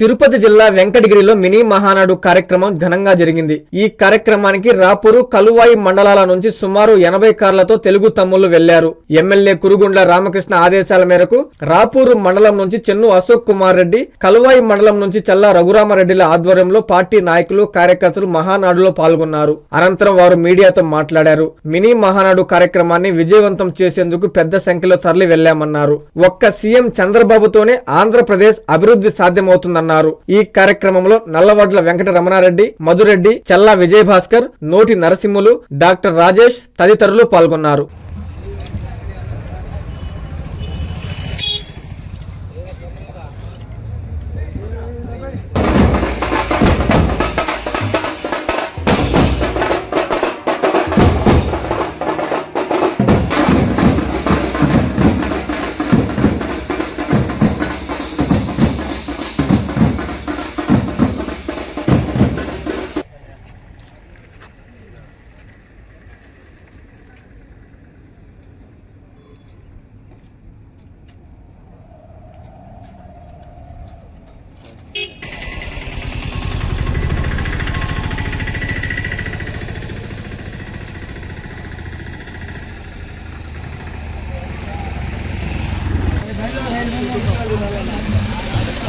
తిరుపతి జిల్లా వెంకటగిరిలో మినీ మహానాడు కార్యక్రమం ఘనంగా జరిగింది. ఈ కార్యక్రమానికి రాపూరు కలువాయి మండలాల నుంచి సుమారు ఎనభై కార్లతో తెలుగు తమ్ముళ్ళు వెళ్ళారు. ఎమ్మెల్యే కురుగుండ్ల రామకృష్ణ ఆదేశాల మేరకు రాపూరు మండలం నుంచి చెన్ను అశోక్ కుమార్ రెడ్డి కలువాయి మండలం నుంచి చల్లా రఘురామరెడ్డిల ఆధ్వర్యంలో పార్టీ నాయకులు కార్యకర్తలు మహానాడులో పాల్గొన్నారు. అనంతరం వారు మీడియాతో మాట్లాడారు. మినీ మహానాడు కార్యక్రమాన్ని విజయవంతం చేసేందుకు పెద్ద సంఖ్యలో తరలి వెళ్ళామన్నారు. ఒక్క సీఎం చంద్రబాబుతోనే ఆంధ్రప్రదేశ్ అభివృద్ధి సాధ్యమవుతుందన్నారు. ఈ కార్యక్రమంలో నల్లవడ్ల వెంకట రమణారెడ్డి మధురెడ్డి చల్లా విజయభాస్కర్ నోటి నరసింహులు డాక్టర్ రాజేష్ తదితరులు పాల్గొన్నారు.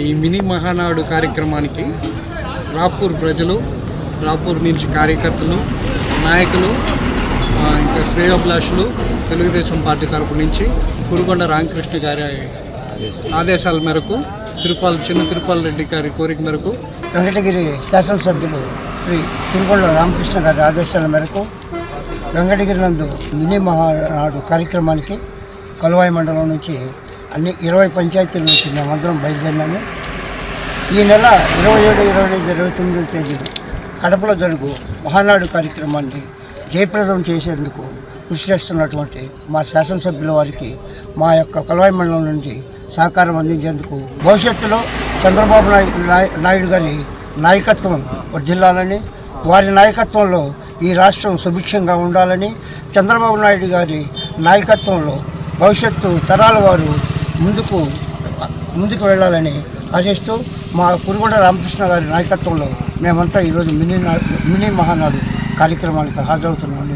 ఈ మినీ మహానాడు కార్యక్రమానికి రాపూర్ ప్రజలు రాపూర్ నుంచి కార్యకర్తలు నాయకులు ఇంకా శ్రేయోభిలాషులు తెలుగుదేశం పార్టీ తరపు నుంచి కురుకొండ రామకృష్ణ గారి ఆదేశాల మేరకు తిరుపాల్ చిన్న తిరుపాల్ రెడ్డి గారి కోరిక మేరకు వెంకటగిరి శాసనసభ్యులు శ్రీ తిరుగొండ రామకృష్ణ గారి ఆదేశాల మేరకు వెంకటగిరి నందు మినీ మహానాడు కార్యక్రమానికి కలువాయి మండలం నుంచి అన్ని ఇరవై పంచాయతీల నుంచి మేమందరం బయలుదేరినాము. ఈ నెల ఇరవై ఏడు ఇరవై ఎనిమిది ఇరవై తొమ్మిదో తేదీలు కడపలో జరుగు మహానాడు కార్యక్రమాన్ని జయప్రదం చేసేందుకు కృషి చేస్తున్నటువంటి మా శాసనసభ్యుల వారికి మా యొక్క కలవాయి మండలం నుండి సహకారం అందించేందుకు భవిష్యత్తులో చంద్రబాబు నాయుడు నాయుడు గారి నాయకత్వం జిల్లాలని వారి నాయకత్వంలో ఈ రాష్ట్రం సుభిక్షంగా ఉండాలని చంద్రబాబు నాయుడు గారి నాయకత్వంలో భవిష్యత్తు తరాల వారు ముందుకు ముందుకు వెళ్ళాలని ఆశిస్తూ మా కురుగొండ రామకృష్ణ గారి నాయకత్వంలో మేమంతా ఈరోజు మినీ నా- మినీ మహానాడు కార్యక్రమానికి హాజరవుతున్నామని